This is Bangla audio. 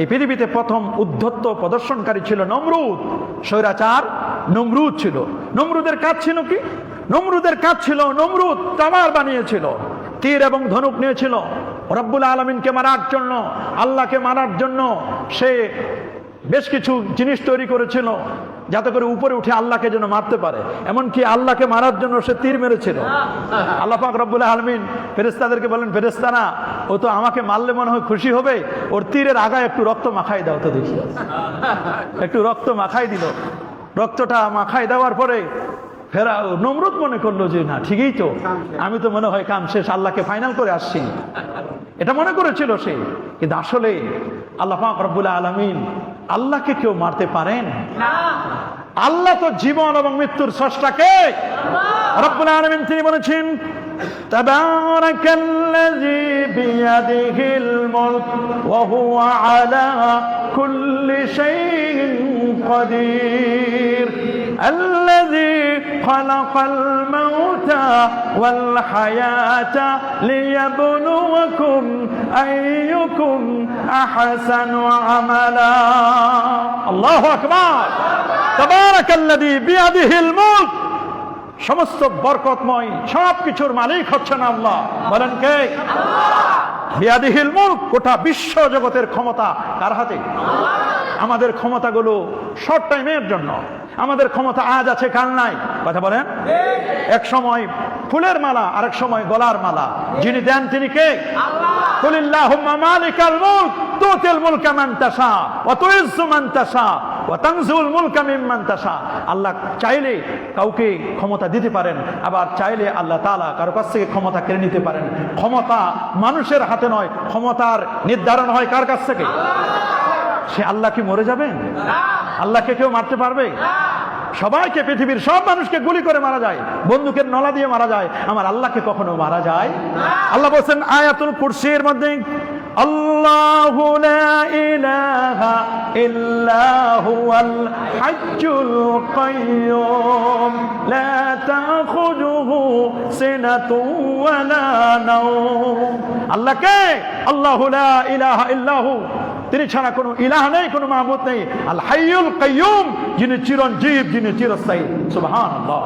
এই পৃথিবীতে প্রথম উদ্ধত্ত প্রদর্শনকারী ছিল নমরুদ। স্বৈরাচার নমরুদ ছিল। নমরুদের কাজ ছিল কি? নমরুদের কাজ ছিল নমরুদ তামার বানিয়েছিল, তীর এবং ধনুক নিয়েছিল। রব্বুল আলমিনকে মারার জন্য, আল্লাহকে মারার জন্য সে বেশ কিছু জিনিস তৈরি করেছিল। যাতে করে উপরে উঠে আল্লাহকে যেন মারতে পারে। এমনকি আল্লাহকে মারার জন্য সে তীর মেরেছিল। আল্লাহ পাক রব্বুল আলমিন ফেরেস্তাদেরকে বলেন ফেরেস্তানা ও তো আমাকে মারলে মনে হয় খুশি হবে। ওর তীরের আগায় একটু রক্ত মাখাই দাও তো দেখি। একটু রক্ত মাখাই দিল। রক্তটা মাখাই দেওয়ার পরে ফেরা নমরুদ মনে করল যে, না, ঠিকই তো। আমি তো মনে হয় কাম শেষ, আল্লাহকে ফাইনাল করে আসছি। এটা মনে করেছিল সে। কিন্তু আসলে আল্লাহ পাক রব্বুল আলমিন আল্লাহকে কেউ মারতে পারেন? আল্লাহ তো জীবন এবং মৃত্যুর স্রষ্টাকে রব্বুল আলমিন তিনি বলেছেন تبارك الذي بيده الملك وهو على كل شيء قدير الذي خلق الموت والحياة ليبلوكم أيكم أحسن عملا الله أكبر সমস্ত বরকতময় সব কিছুর মালিক হচ্ছেন আল্লাহ। বলেন কে? হিয়াদিহিল মুখ গোটা বিশ্ব জগতের ক্ষমতা কার হাতে? আমাদের ক্ষমতাগুলো শর্ট টাইমের জন্য। আমাদের ক্ষমতা আজ আছে কাল নাই। কথা বলেন? এক সময় ফুলের মালা আরেক সময় গলার মালা। যিনি দেন তিনি কে? কুলিল্লাহুম্মা মালিকাল মুলক, তুতিল মুলকা মান তাশা, ওয়া তুইজ্জু মান তাশা, ওয়া তানজুল মুলকা মিম্মান তাশা। আল্লাহ চাইলে কাউকে ক্ষমতা দিতে পারেন, আবার চাইলে আল্লাহ তাআলা কারও কাছ থেকে ক্ষমতা কেড়ে নিতে পারেন। ক্ষমতা মানুষের হাতে নয়, ক্ষমতার নির্ধারণ হয় কার কাছ থেকে? সে আল্লাহ কি মরে যাবেন? আল্লাহকে কেউ মারতে পারবে? সবাইকে, পৃথিবীর সব মানুষকে গুলি করে মারা যায়, বন্দুকের নলা দিয়ে মারা যায়। আমার আল্লাহকে কখনো মারা যায়? আল্লাহ বলছেন, আয়াতুল কুরসির মধ্যে, আল্লাহু ইলাহা নাওম। আল্লাহ লা ইলাহা তিনি ছাড়া কোনো ইলাহ নেই কোনো মাহবুদ নেই আল হাইয়ুল কাইয়ুম যিনি চিরঞ্জীব যিনি চিরস্থায়ী সুবহানাল্লাহ